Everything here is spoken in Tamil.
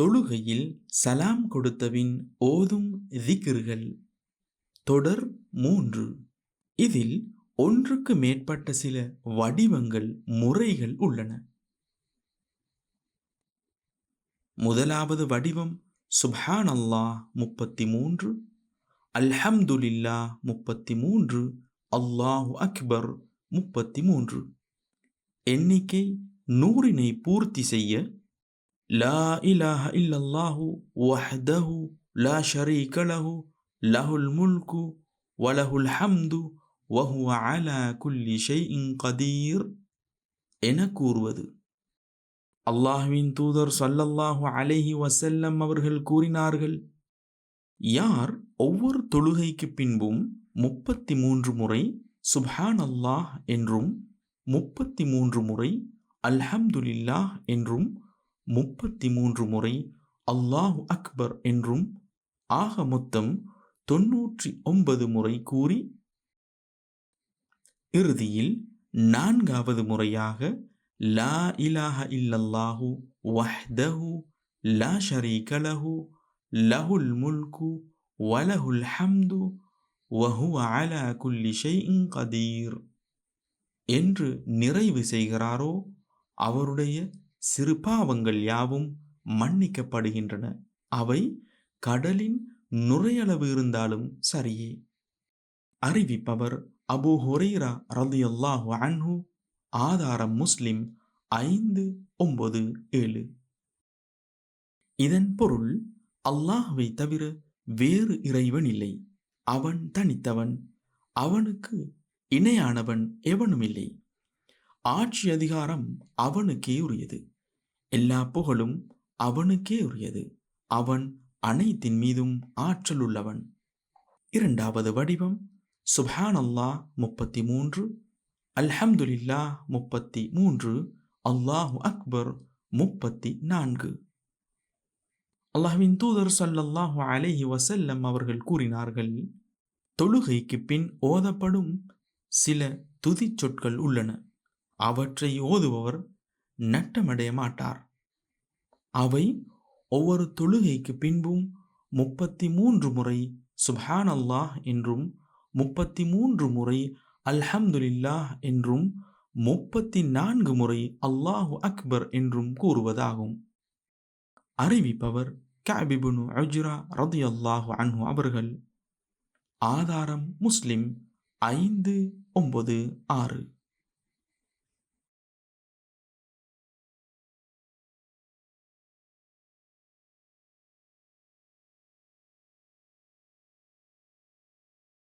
தொழுகையில் சலாம் கொடுத்தபின் ஓதும் திக்ர்கள். தொடர் மூன்று. இதில் ஒன்றுக்கு மேற்பட்ட சில வடிவங்கள் முறைகள் உள்ளன. முதலாவது வடிவம் சுப்ஹான் அல்லாஹ் முப்பத்தி மூன்று அல்ஹம்துலில்லா முப்பத்தி மூன்று அல்லாஹு அக்பர் முப்பத்தி மூன்று எண்ணிக்கை நூறினை பூர்த்தி செய்ய லா إلا இல்லல்லாஹு وحده لا شريك له லஹுல் முல்கு வலஹுல் ஹம்து وهو على குல்லி شيء கதீர் என கூறுவது. அல்லாஹுவின் தூதர் சல்லல்லாஹு அலேஹி வசல்லம் அவர்கள் கூறினார்கள் யார் ஒவ்வொரு தொழுகைக்கு பின்பும் முப்பத்தி மூன்று முறை சுப்ஹான் அல்லாஹ் என்றும் முப்பத்தி மூன்று முறை அல்ஹம்துலில்லாஹ் என்றும் முப்பத்தி மூன்று முறை அல்லாஹு அக்பர் என்றும் ஆக மொத்தம் தொன்னூற்றி ஒன்பது முறை கூறி இறுதியில் நான்காவது முறையாக லா இலாஹ இல்லல்லாஹு வஹ்தஹு லா ஷரீக லஹு லஹுல் முல்கு வலஹுல் ஹம்து வஹுவ அலா குல்லி ஷைஇன் கதீர் என்று நிறைவு செய்கிறாரோ அவருடைய சிறு பாவங்கள் யாவும் மன்னிக்கப்படுகின்றன. அவை கடலின் நுரையளவு இருந்தாலும் சரியே அறிவிப்பவர் அபு ஹுரைரா ரலியல்லாஹு அன்ஹு ஆதாரம் முஸ்லிம் ஐந்து ஒன்பது ஏழு. இதன் பொருள் அல்லாஹுவை தவிர வேறு இறைவன் இல்லை. அவன் தனித்தவன் அவனுக்கு இணையானவன் எவனும் இல்லை ஆட்சி அதிகாரம் அவனுக்கே உரியது. எல்லா புகழும் அவனுக்கே உரியது. அவன் அனைத்தின் மீதும் ஆற்றல் உள்ளவன். இரண்டாவது வடிவம் சுப்ஹான் அல்லாஹ் முப்பத்தி மூன்று அல்ஹம்துலில்லா முப்பத்தி மூன்று அல்லாஹு அக்பர் முப்பத்தி நான்கு அல்லாஹ்வின் தூதர் சல்லல்லாஹு அலைஹி வசல்லம் அவர்கள் கூறினார்கள் தொழுகைக்கு பின் ஓதப்படும் சில துதிச் சொற்கள் உள்ளன. அவற்றை ஓதுபவர் நட்டமடைய மாட்டார் அவை ஒவ்வொரு தொழுகைக்கு பின்பும் முப்பத்தி மூன்று முறை சுபான் அல்லாஹ் என்றும் முப்பத்தி மூன்று முறை அல்ஹம்துலில்லாஹ் என்றும் முப்பத்தி நான்கு முறை அல்லாஹு அக்பர் என்றும் கூறுவதாகும். அறிவிப்பவர் கபிபுனு அஜ்ரா ரதி அல்லாஹு அன்ஹு அவர்கள். ஆதாரம் முஸ்லிம் ஐந்து ஒன்பது ஆறு.